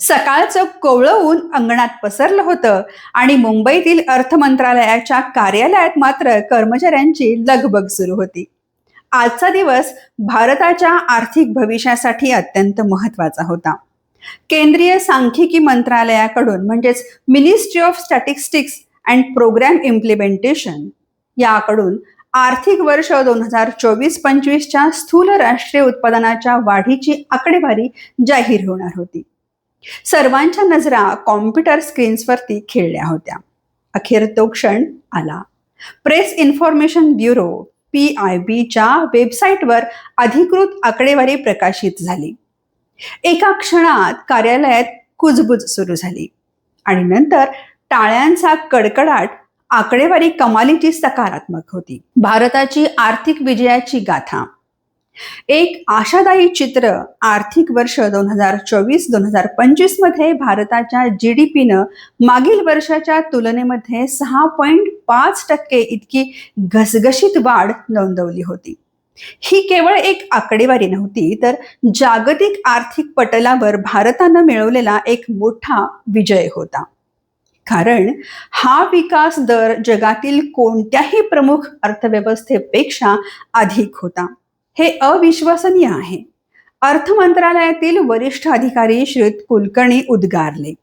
सकाळचं कोवळं ऊन अंगणात पसरलं होतं आणि मुंबईतील अर्थ मंत्रालयाच्या कार्यालयात मात्र कर्मचाऱ्यांची लगबग सुरू होती. आजचा दिवस भारताच्या आर्थिक भविष्यासाठी अत्यंत महत्त्वाचा होता. केंद्रीय सांख्यिकी मंत्रालयाकडून म्हणजेच ministry of statistics and programme implementation याकडून आर्थिक वर्ष दोन हजार चोवीस पंचवीसच्या स्थूल राष्ट्रीय उत्पादनाच्या वाढीची आकडेवारी जाहीर होणार होती. सर्वांच्या नजरा कॉम्प्युटर स्क्रीन्सवरती खेळल्या होत्या. अखेर तो क्षण आला. Press information bureau P I बीच्या वेबसाईटवर अधिकृत आकडेवारी प्रकाशित झाली. एका क्षणात कार्यालयात कुजबुज सुरू झाली. आणि नंतर टाळ्यांचा कडकडाट आकडेवारी कमालीची सकारात्मक होती. भारताची आर्थिक विजयाची गाथा. एक आशादायी चित्र आर्थिक वर्ष दोन हजार चोवीस दोन हजार पंचवीसमध्ये भारताच्या जी डी पीनं मागील वर्षाच्या तुलनेमध्ये सहा पॉईंट पाच टक्के इतकी घसघशीत वाढ नोंदवली होती. ही केवळ एक आकडेवारी नव्हती तर जागतिक आर्थिक पटलावर भारतानं मिळवलेला एक मोठा विजय होता. कारण हा विकास दर जगातील कोणत्याही प्रमुख अर्थव्यवस्थेपेक्षा अधिक होता. हे अविश्वसनीय आहे. अर्थ मंत्रालयातील वरिष्ठ अधिकारी श्रीत कुलकर्णी उद्गारले.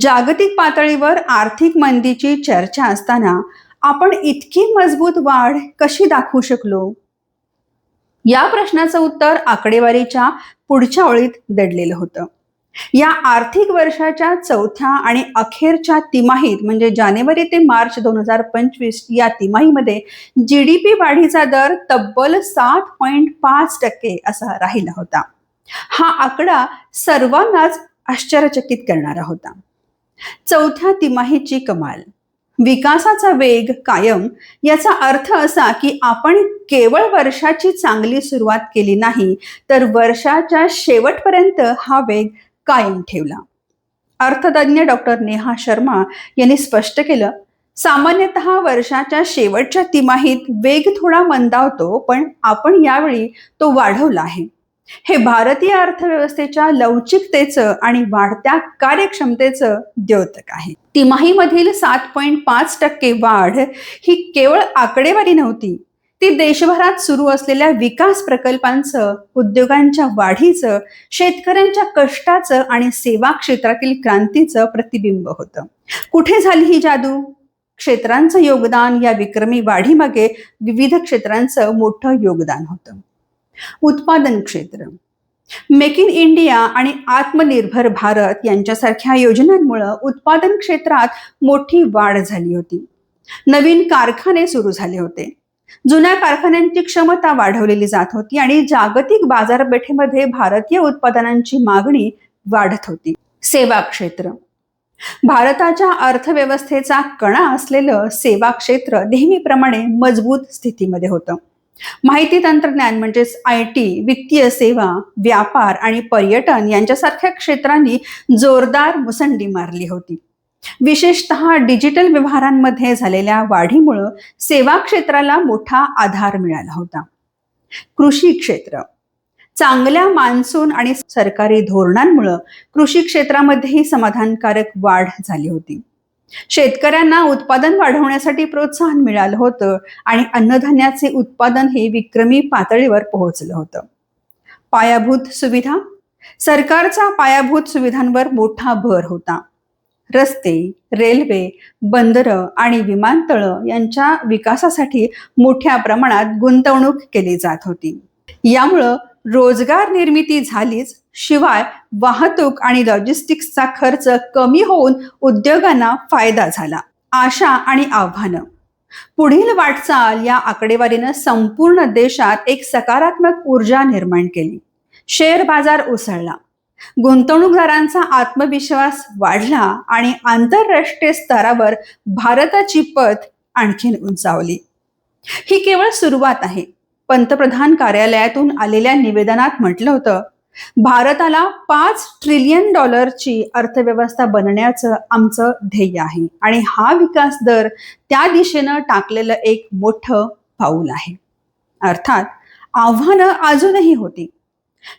जागतिक पातळीवर आर्थिक मंदीची चर्चा असताना आपण इतकी मजबूत वाढ कशी दाखवू शकलो? या प्रश्नाचं उत्तर आकडेवारीच्या पुढच्या ओळीत दडलेलं होतं. या आर्थिक वर्षाच्या चौथ्या आणि अखेरच्या तिमाहीत म्हणजे जानेवारी ते मार्च दोन हजार पंचवीस या तिमाहीमध्ये जी डी पी वाढीचा दर तब्बल सात पॉईंट पाच टक्के असा राहिला होता. हा आकडा सर्वांनाच आश्चर्यचकित करणारा होता. चौथ्या तिमाहीची कमाल. विकासाचा वेग कायम याचा अर्थ असा की आपण केवळ वर्षाची चांगली सुरुवात केली नाही तर वर्षाच्या शेवटपर्यंत हा वेग कायम ठेवला. अर्थतज्ञ डॉक्टर नेहा शर्मा यांनी स्पष्ट केलं सामान्यतः वर्षाच्या शेवटच्या तिमाहीत वेग थोडा मंदावतो पण आपण यावेळी तो वाढवला आहे. हे भारतीय अर्थव्यवस्थेच्या लवचिकतेचं आणि वाढत्या कार्यक्षमतेचं द्योतक आहे. तिमाहीमधील सात पॉईंट पाच टक्के वाढ ही केवळ आकडेवारी नव्हती ती देशभरात सुरू असलेल्या विकास प्रकल्पांचं उद्योगांच्या वाढीचं शेतकऱ्यांच्या कष्टाचं आणि सेवा क्षेत्रातील क्रांतीचं प्रतिबिंब होतं. कुठे झाली ही जादू? क्षेत्रांचं योगदान या विक्रमी वाढीमागे विविध क्षेत्रांचं मोठं योगदान होतं. उत्पादन क्षेत्र. मेक इन इंडिया आणि आत्मनिर्भर भारत यांच्यासारख्या योजनांमुळं उत्पादन क्षेत्रात मोठी वाढ झाली होती. नवीन कारखाने सुरू झाले होते. जुन्या कारखान्यांची क्षमता वाढवलेली जात होती आणि जागतिक बाजारपेठेमध्ये भारतीय उत्पादनांची मागणी वाढत होती. सेवा क्षेत्र. भारताच्या अर्थव्यवस्थेचा कणा असलेलं सेवा क्षेत्र नेहमीप्रमाणे मजबूत स्थितीमध्ये होतं. माहिती तंत्रज्ञान म्हणजेच आय टी वित्तीय सेवा व्यापार आणि पर्यटन यांच्यासारख्या क्षेत्रांनी जोरदार मुसंडी मारली होती. विशेषतः डिजिटल व्यवहारांमध्ये झालेल्या वाढीमुळं सेवा क्षेत्राला मोठा आधार मिळाला होता. कृषी क्षेत्र. चांगल्या मान्सून आणि सरकारी धोरणांमुळं कृषी क्षेत्रामध्येही समाधानकारक वाढ झाली होती. शेतकऱ्यांना उत्पादन वाढवण्यासाठी प्रोत्साहन मिळालं होतं आणि अन्नधान्याचे उत्पादन हे विक्रमी पातळीवर पोहोचलं होतं. पायाभूत सुविधा. सरकारचा पायाभूत सुविधांवर मोठा भर होता. रस्ते रेल्वे बंदरं आणि विमानतळं यांच्या विकासासाठी मोठ्या प्रमाणात गुंतवणूक केली जात होती. यामुळं रोजगार निर्मिती झालीच शिवाय वाहतूक आणि लॉजिस्टिक्सचा खर्च कमी होऊन उद्योगांना फायदा झाला. आशा आणि आव्हानं. पुढील वाटचाल या आकडेवारीनं संपूर्ण देशात एक सकारात्मक ऊर्जा निर्माण केली. शेअर बाजार उसळला. गुंतवणूकदारांचा आत्मविश्वास वाढला आणि आंतरराष्ट्रीय स्तरावर भारताची पत आणखीन उंचावली. ही केवळ सुरुवात आहे. पंतप्रधान कार्यालयातून आलेल्या निवेदनात म्हटलं होतं भारताला पाच ट्रिलियन डॉलरची अर्थव्यवस्था बनण्याचं आमचं ध्येय आहे आणि हा विकास दर त्या दिशेनं टाकलेलं एक मोठं पाऊल आहे. अर्थात आव्हानं अजूनही होती.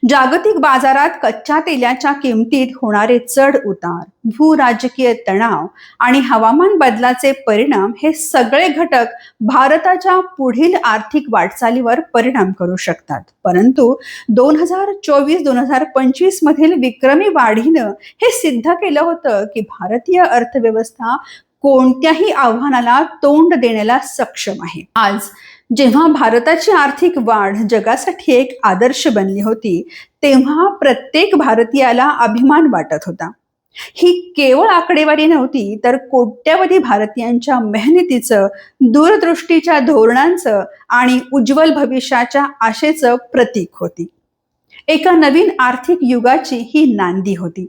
जागतिक बाजारात कच्च्या तेलाच्या किमतीत होणारे चढ उतार भू राजकीय तणाव आणि हवामान बदलाचे परिणाम हे सगळे घटक भारताच्या पुढील आर्थिक वाटचालीवर परिणाम करू शकतात. परंतु दोन हजार चोवीस दोन हजार पंचवीस मधील विक्रमी वाढीनं हे सिद्ध केलं होतं की भारतीय अर्थव्यवस्था कोणत्याही आव्हानाला तोंड देण्याला सक्षम आहे. आज जेव्हा भारताची आर्थिक वाढ जगासाठी एक आदर्श बनली होती तेव्हा प्रत्येक भारतीयाला अभिमान वाटत होता. ही केवळ आकडेवारी नव्हती तर कोट्यवधी भारतीयांच्या मेहनतीचं दूरदृष्टीच्या धोरणांचं आणि उज्ज्वल भविष्याच्या आशेचं प्रतीक होती. एका नवीन आर्थिक युगाची ही नांदी होती.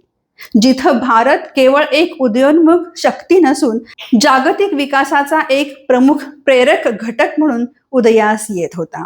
जिथं भारत केवळ एक उदयोन्मुख शक्ती नसून जागतिक विकासाचा एक प्रमुख प्रेरक घटक म्हणून उदयास येत होता.